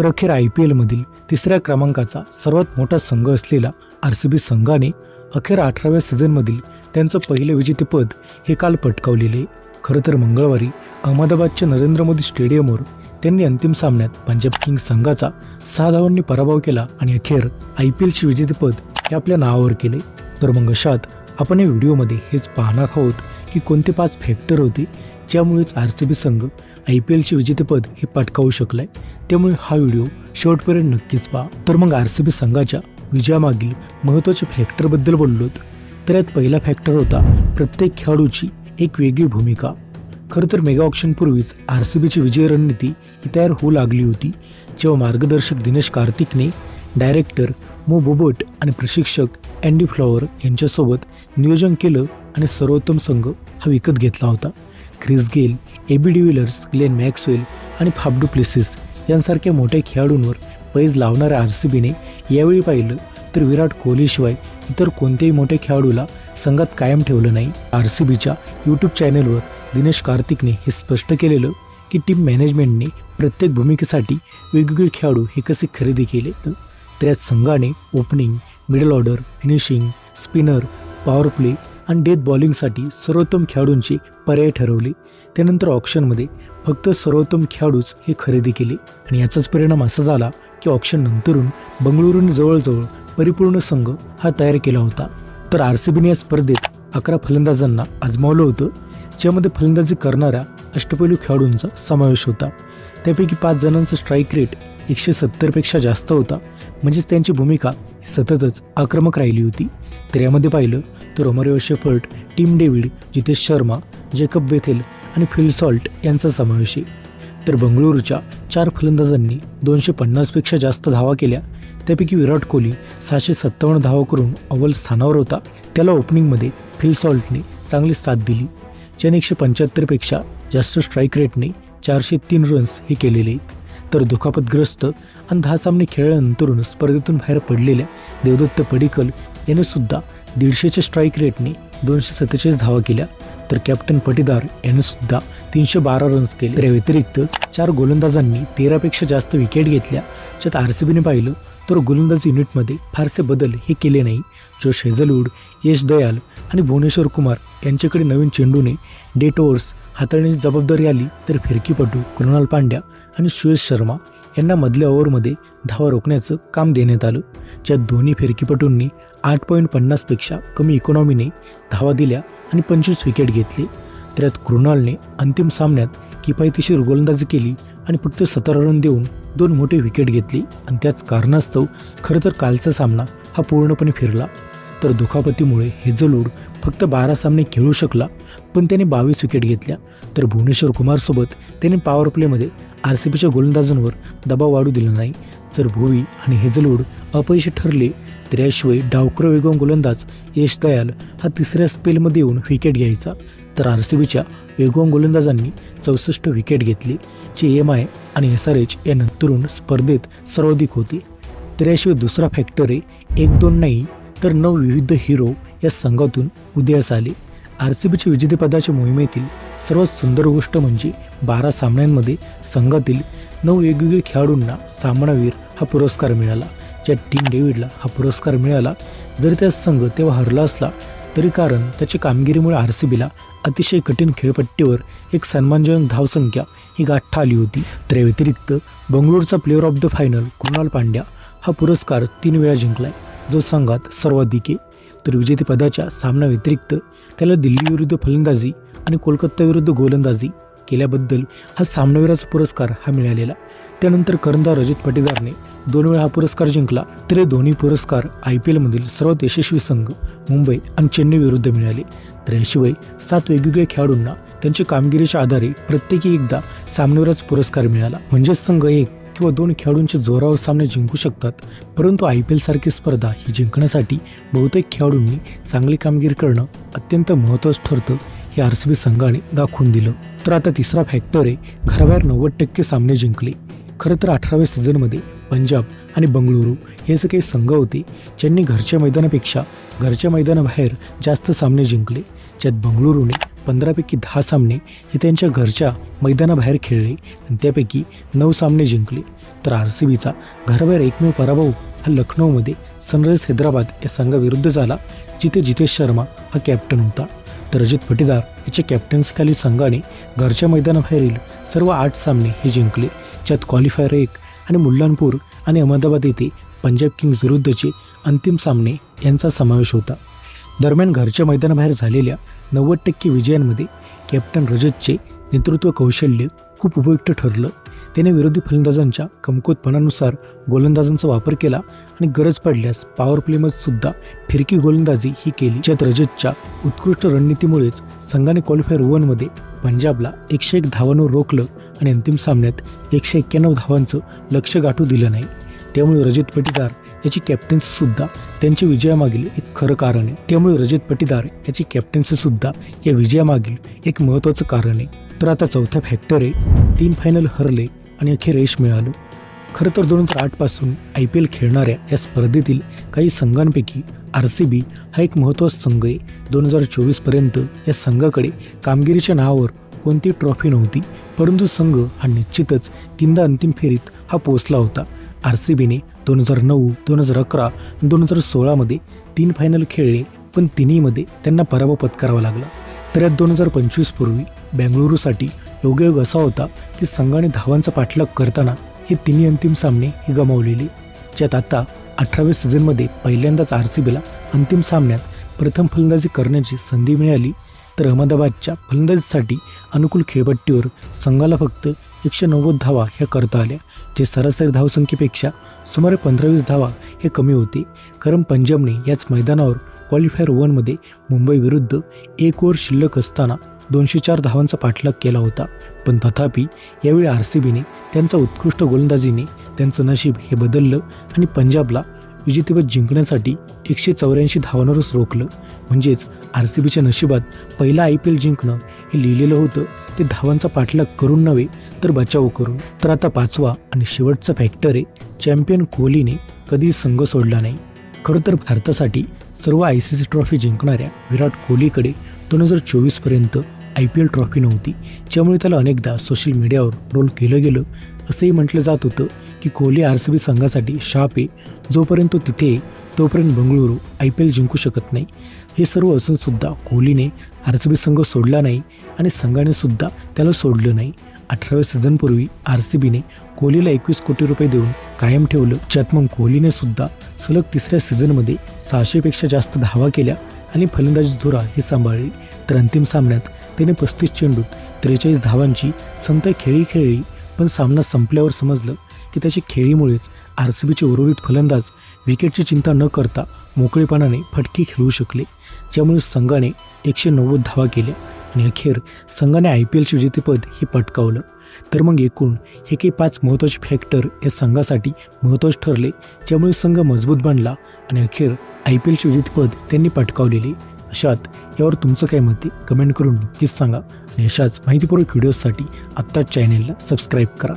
तर अखेर I P एलमधील तिसऱ्या क्रमांकाचा सर्वात मोठा संघ असलेला आर सी बी संघाने अखेर अठराव्या सीझनमधील त्यांचं पहिलं विजेतेपद हे काल पटकावलेले खरं तर मंगळवारी अहमदाबादच्या नरेंद्र मोदी स्टेडियमवर त्यांनी अंतिम सामन्यात पंजाब किंग्स संघाचा सहा धावांनी पराभव केला आणि अखेर आय पी एलचे विजेतेपद हे आपल्या नावावर केले तर मग अशात आपण या व्हिडिओमध्ये हेच पाहणार आहोत की कोणते पाच फॅक्टर होते ज्यामुळेच आर सी बी संघ आय पी एलचे विजेतेपद हे पटकावू आहे त्यामुळे हा व्हिडिओ शेवटपर्यंत नक्कीच पहा. तर मग आर सी बी संघाच्या विजयामागील महत्त्वाच्या फॅक्टरबद्दल बोललोत. तर यात पहिला फॅक्टर होता प्रत्येक खेळाडूची एक वेगळी भूमिका. खरं तर मेगा ऑप्शनपूर्वीच आर सी बीची विजय रणनीती ही तयार होऊ लागली होती. जेव्हा मार्गदर्शक दिनेश कार्तिकने डायरेक्टर मो. बोबट आणि प्रशिक्षक अँडी फ्लॉवर यांच्यासोबत नियोजन केलं आणि सर्वोत्तम संघ हा विकत घेतला होता. Chris Gayle A B de Villiers Glenn Maxwell आणि फाबडू प्लेसिस यांसारख्या मोठ्या खेळाडूंवर पैज लावणाऱ्या आर सी बीने यावेळी पाहिलं तर विराट कोहलीशिवाय इतर कोणत्याही मोठ्या खेळाडूला संघात कायम ठेवलं नाही. आर सी बीच्या यूट्यूब चॅनेलवर दिनेश कार्तिकने हे स्पष्ट केलेलं की टीम मॅनेजमेंटने प्रत्येक भूमिकेसाठी वेगवेगळे खेळाडू हे कसे खरेदी केले? तर त्याच संघाने opening middle order finishing spinner power play आणि डेथ बॉलिंगसाठी सर्वोत्तम खेळाडूंचे पर्याय ठरवले. त्यानंतर ऑप्शनमध्ये फक्त सर्वोत्तम खेळाडूच हे खरेदी केले. आणि याचाच परिणाम असा झाला की ऑप्शन नंतरून बंगळुरूने जवळजवळ परिपूर्ण संघ हा तयार केला होता. तर आर सी बीने या स्पर्धेत अकरा फलंदाजांना आजमावलं होतं ज्यामध्ये फलंदाजी करणाऱ्या अष्टपैलू खेळाडूंचा समावेश होता. त्यापैकी पाच जणांचा स्ट्राईक रेट एकशे सत्तरपेक्षा जास्त होता. म्हणजेच त्यांची भूमिका सततच आक्रमक राहिली होती. तर यामध्ये पाहिलं तर Romario Shepherd Tim David Jitesh Sharma Jacob Bethell आणि फिल सॉल्ट यांचा समावेश आहे. तर बंगळुरूच्या चार फलंदाजांनी दोनशे पन्नासपेक्षा जास्त धावा केल्या. त्यापैकी विराट कोहली सहाशे सत्तावन्न धावा करून अव्वल स्थानावर होता. त्याला ओपनिंगमध्ये फिल सॉल्टने चांगली साथ दिली. ज्याने एकशे पंच्याहत्तरपेक्षा जास्त स्ट्राईक रेटने चारशे तीन रन्स हे केलेले. आहेत तर दुखापतग्रस्त आणि दहा सामने खेळल्यानंतरून स्पर्धेतून बाहेर पडलेल्या देवदत्त पडिकल याने सुद्धा दीडशेच्या स्ट्राईक रेटने दोनशे सत्तेचाळीस धावा केल्या. तर कॅप्टन पटीदार यांनी सुद्धा तीनशे बारा रन्स केले. तर व्यतिरिक्त चार गोलंदाजांनी तेरापेक्षा जास्त विकेट घेतल्या. ज्यात आर सी बीने पाहिलं तर गोलंदाज युनिटमध्ये फारसे बदल हे केले नाही. जोश हेझलवूड यश दयाल आणि भुवनेश्वर कुमार यांच्याकडे नवीन चेंडूने डेट ओव्हर्स हाताळण्याची जबाबदारी आली. तर फिरकीपटू कृणाल पांड्या आणि सुयश शर्मा यांना मधल्या ओव्हरमध्ये धावा रोखण्याचं काम देण्यात आलं. ज्यात दोन्ही फिरकीपटूंनी आठ पॉईंट पन्नासपेक्षा कमी इकॉनॉमीने धावा दिल्या आणि पंचवीस विकेट घेतले. त्यात कृणालने अंतिम सामन्यात किफायतीशीर गोलंदाजी केली आणि फक्त सतरा रन देऊन दोन मोठे विकेट घेतली. आणि त्याच कारणास्तव खरं तर कालचा सामना हा पूर्णपणे फिरला. तर दुखापतीमुळे हेझलवूड फक्त बारा सामने खेळू शकला पण त्याने बावीस विकेट घेतल्या. तर भुवनेश्वर कुमारसोबत त्याने पॉवर प्लेमध्ये आर सी बीच्या गोलंदाजांवर दबाव वाढू दिला नाही. जर भुवी आणि हेझलवूड अपयशी ठरले तर याशिवाय डावकर वेगवान गोलंदाज यश दयाल हा तिसऱ्या स्पेलमध्ये येऊन विकेट घ्यायचा. तर आर सी बीच्या वेगवान गोलंदाजांनी चौसष्ट विकेट घेतली जे एम आय आणि एस आर एच या नंतरून स्पर्धेत सर्वाधिक होती. तर याशिवाय दुसरा फॅक्टर आहे एक दोन नाही तर नऊ विविध हिरो या संघातून उदयास आले. आर सी बीच्या विजेतेपदाच्या मोहिमेतील सर्वात सुंदर गोष्ट म्हणजे बारा सामन्यांमध्ये संघातील नऊ वेगवेगळ्या खेळाडूंना सामनावीर हा पुरस्कार मिळाला. ज्या टीम डेव्हिडला हा पुरस्कार मिळाला. जरी त्या संघ तेव्हा हरला असला तरी कारण त्याच्या कामगिरीमुळे आर सी बीला अतिशय कठीण खेळपट्टीवर एक सन्मानजनक धावसंख्या ही गाठ्ठा आली होती. तर या व्यतिरिक्त बंगळुरूचा player of the final Krunal Pandya हा पुरस्कार तीन वेळा जिंकलाय. जो संघात सर्वाधिक आहे. तर विजेतेपदाच्या सामना व्यतिरिक्त त्याला दिल्लीविरुद्ध फलंदाजी आणि कोलकाताविरुद्ध गोलंदाजी केल्याबद्दल हा सामनावीराचा पुरस्कार हा मिळालेला. त्यानंतर कर्णधार रजित पाटीदारने दोन वेळा हा पुरस्कार जिंकला तर हे दोन्ही पुरस्कार आय पी एलमधील सर्वात यशस्वी संघ मुंबई आणि चेन्नई विरुद्ध मिळाले. तर याशिवाय सात वेगवेगळ्या खेळाडूंना त्यांच्या कामगिरीच्या आधारे प्रत्येकी एकदा सामनावीराचा पुरस्कार मिळाला. म्हणजेच संघ एक किंवा दोन खेळाडूंच्या जोरावर सामने जिंकू शकतात परंतु आय पी एलसारखी स्पर्धा ही जिंकण्यासाठी बहुतेक खेळाडूंनी चांगली कामगिरी करणं अत्यंत महत्त्वाचं ठरतं. हे आर सी बी संघाने दाखवून दिलं. तर आता तिसरा फॅक्टर आहे घराबाहेर नव्वद टक्के सामने जिंकले. खरं तर अठराव्या सीझनमध्ये पंजाब आणि बंगळुरू हे जे काही संघ होते ज्यांनी घरच्या मैदानापेक्षा घरच्या मैदानाबाहेर जास्त सामने जिंकले. ज्यात बंगळुरूने पंधरापैकी दहा सामने हे त्यांच्या घरच्या मैदानाबाहेर खेळले आणि त्यापैकी नऊ सामने जिंकले. तर आर सी बीचा घराबाहेर एकमेव पराभव हा लखनौमध्ये सनरायझर्स हैदराबाद या संघाविरुद्ध झाला जिथे जितेश शर्मा हा कॅप्टन होता. तर रजत पटीदार याच्या कॅप्टन्सीखाली संघाने घरच्या मैदानाबाहेरील सर्व आठ सामने हे जिंकले. ज्यात क्वालिफायर एक आणि मुल्लानपूर आणि अहमदाबाद येथे पंजाब किंग्ज विरुद्धचे अंतिम सामने यांचा समावेश होता. दरम्यान घरच्या मैदानाबाहेर झालेल्या नव्वद टक्के विजयांमध्ये कॅप्टन रजतचे नेतृत्व कौशल्य खूप उपयुक्त ठरलं. त्याने विरोधी फलंदाजांच्या कमकुवतपणानुसार गोलंदाजांचा वापर केला आणि गरज पडल्यास पॉवर प्लेमध्ये सुद्धा फिरकी गोलंदाजी ही केली. ज्यात रजतच्या उत्कृष्ट रणनीतीमुळेच संघाने क्वालिफायर वनमध्ये पंजाबला एकशे एक धावांवर रोखलं आणि अंतिम सामन्यात एकशे एक्क्याण्णव धावांचं लक्ष गाठू दिलं नाही. त्यामुळे रजत पटीदार याची कॅप्टन्सी सुद्धा त्यांच्या विजयामागील एक खरं कारण आहे. त्यामुळे रजत पटीदार याची कॅप्टन्सी सुद्धा या विजयामागील एक महत्त्वाचं कारण आहे. तर आता चौथ्या आहे. तीन फायनल हरले आणि अखेर यश मिळालं. खरं तर दोन हजार आठपासून आय पी एल खेळणाऱ्या या स्पर्धेतील काही संघांपैकी आर सी बी हा एक महत्त्वाचा संघ आहे. दोन हजार चोवीसपर्यंत या संघाकडे कामगिरीच्या नावावर कोणती ट्रॉफी नव्हती परंतु संघ हा निश्चितच तीनदा अंतिम फेरीत हा पोचला होता. आर सी बीने दोन हजार नऊ दोन हजार अकरा आणि दोन हजार सोळामध्ये तीन फायनल खेळले पण तिन्हीमध्ये त्यांना पराभव पत्करावा लागला. तर यात दोन हजार पंचवीसपूर्वी बेंगळुरूसाठी योगायोग असा होता की संघाने धावांचा पाठलाग करताना हे तिन्ही अंतिम सामने ही गमावलेली. ज्यात आता अठराव्या सीझनमध्ये पहिल्यांदाच आर सी बीला अंतिम सामन्यात प्रथम फलंदाजी करण्याची संधी मिळाली तर अहमदाबादच्या फलंदाजीसाठी अनुकूल खेळपट्टीवर संघाला फक्त एकशे नव्वद धावा ह्या करता आल्या जे सरासरी धावसंख्येपेक्षा सुमारे पंधरा वीस धावा हे कमी होते. कारण पंजाबने याच मैदानावर क्वालिफायर वनमध्ये मुंबई विरुद्ध एक ओव्हर शिल्लक असताना दोनशे चार धावांचा पाठलाग केला होता. पण तथापि यावेळी आर सी बीने त्यांचा उत्कृष्ट गोलंदाजीने त्यांचं नशीब हे बदललं आणि पंजाबला विजेतेपद जिंकण्यासाठी एकशे चौऱ्याऐंशी धावांवरच रोखलं. म्हणजेच आर सी बीच्या नशिबात पहिला आय पी एल जिंकणं हे लिहिलेलं होतं. ते धावांचा पाठलाग करून नव्हे तर बचाव करून. तर आता पाचवा आणि शेवटचा फॅक्टर आहे चॅम्पियन कोहलीने कधी संघ सोडला नाही. खरं तर भारतासाठी सर्व आय सी सी ट्रॉफी जिंकणाऱ्या विराट कोहलीकडे दोन हजार चोवीसपर्यंत आय पी एल ट्रॉफी नव्हती. ज्यामुळे त्याला अनेकदा सोशल मीडियावर ट्रोल केलं गेलं. असंही म्हटलं जात होतं की कोहली आर सी बी संघासाठी शाप आहे. जोपर्यंत तो तिथे आहे, तोपर्यंत बंगळुरू आय पी एल जिंकू शकत नाही. हे सर्व असूनसुद्धा कोहलीने आर सी बी संघ सोडला नाही आणि संघाने सुद्धा त्याला सोडलं नाही. अठराव्या सीझनपूर्वी आर सी बीने कोहलीला एकवीस कोटी रुपये देऊन कायम ठेवलं. ज्यात मग कोहलीने सुद्धा सलग तिसऱ्या सीझनमध्ये सहाशेपेक्षा जास्त धावा केल्या आणि फलंदाजी धुरा ही सांभाळली. तर अंतिम सामन्यात त्याने पस्तीस चेंडूत त्रेचाळीस धावांची संत खेळी खेळली पण सामना संपल्यावर समजलं की त्याच्या खेळीमुळेच आर सी बीचे उर्वरित फलंदाज विकेटची चिंता न करता मोकळेपणाने फटके खेळू शकले ज्यामुळे संघाने एकशे नव्वद धावा केल्या आणि अखेर संघाने आय पी एलचे विजेतेपद हे पटकावलं. तर मग एकूण हे काही पाच महत्त्वाचे फॅक्टर या संघासाठी महत्त्वाचे ठरले ज्यामुळे संघ मजबूत बनला आणि अखेर आय पी एलचे विजेतेपद त्यांनी पटकावलेले. अशात यावर तुमचं काय मत आहे? कमेंट करून नक्कीच सांगा. आणि अशाच माहितीपूर्वक व्हिडिओजसाठी आत्ताच चॅनेलला सबस्क्राईब करा.